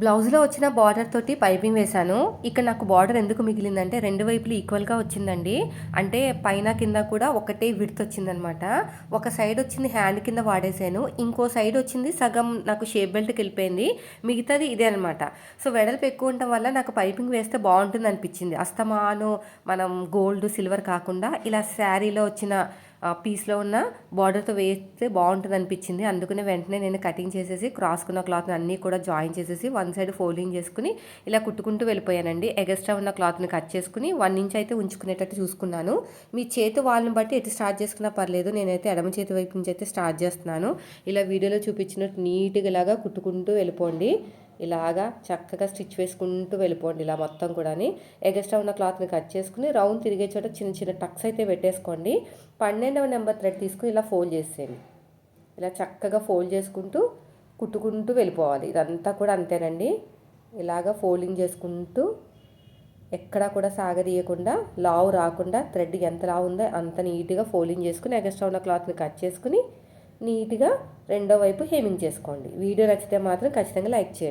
బ్లౌజ్లో వచ్చిన బార్డర్ తోటి పైపింగ్ వేశాను. ఇక్కడ నాకు బార్డర్ ఎందుకు మిగిలిందంటే రెండు వైపులు ఈక్వల్గా వచ్చిందండి. అంటే పైన కింద కూడా ఒకటే విడత్ వచ్చిందనమాట. ఒక సైడ్ వచ్చింది హ్యాండ్ కింద వాడేశాను. ఇంకో సైడ్ వచ్చింది సగం నాకు షేప్ బెల్ట్కి వెళ్ళిపోయింది. మిగతాది ఇదే అనమాట. సో వెడల్పు ఎక్కువ ఉండటం వల్ల నాకు పైపింగ్ వేస్తే బాగుంటుంది అనిపించింది అస్తమాను మనం గోల్డ్ సిల్వర్ కాకుండా ఇలా శారీలో వచ్చిన పీస్లో ఉన్న బార్డర్తో వేస్తే బాగుంటుంది అనిపించింది అందుకనే వెంటనే నేను కటింగ్ చేసేసి క్రాస్కున్న క్లాత్ని అన్నీ కూడా జాయిన్ చేసేసి వన్ సైడ్ ఫోల్డింగ్ చేసుకుని ఇలా కుట్టుకుంటూ వెళ్ళిపోయానండి. ఎగస్ట్రా ఉన్న క్లాత్ని కట్ చేసుకుని వన్ ఇంచ్ అయితే ఉంచుకునేటట్టు చూసుకున్నాను. మీ చేతి వాళ్ళని బట్టి ఎటు స్టార్ట్ చేసుకున్నా పర్లేదు. నేనైతే ఎడమ చేతి వైపు నుంచి అయితే స్టార్ట్ చేస్తున్నాను. ఇలా వీడియోలో చూపించినట్టు నీట్గా ఇలాగా కుట్టుకుంటూ వెళ్ళిపోండి. ఇలాగా చక్కగా స్టిచ్ వేసుకుంటూ వెళ్ళిపోండి ఇలా మొత్తం కూడా ఎగస్ట్రా ఉన్న క్లాత్ని కట్ చేసుకుని రౌండ్ తిరిగే చోట చిన్న చిన్న టక్స్ అయితే పెట్టేసుకోండి. పన్నెండవ నెంబర్ థ్రెడ్ తీసుకుని ఇలా ఫోల్డ్ చేసేయండి. ఇలా చక్కగా ఫోల్డ్ చేసుకుంటూ కుట్టుకుంటూ వెళ్ళిపోవాలి. ఇదంతా కూడా అంతేనండి. ఇలాగ ఫోల్డింగ్ చేసుకుంటూ ఎక్కడా కూడా సాగదీయకుండా లావు రాకుండా థ్రెడ్ ఎంత లావు ఉందో అంత నీట్గా ఫోల్డింగ్ చేసుకుని ఎగస్ట్రా ఉన్న క్లాత్ని కట్ చేసుకుని నీట్గా రెండో వైపు హేమింగ్ చేసుకోండి. వీడియో నచ్చితే మాత్రం ఖచ్చితంగా లైక్ చేయండి.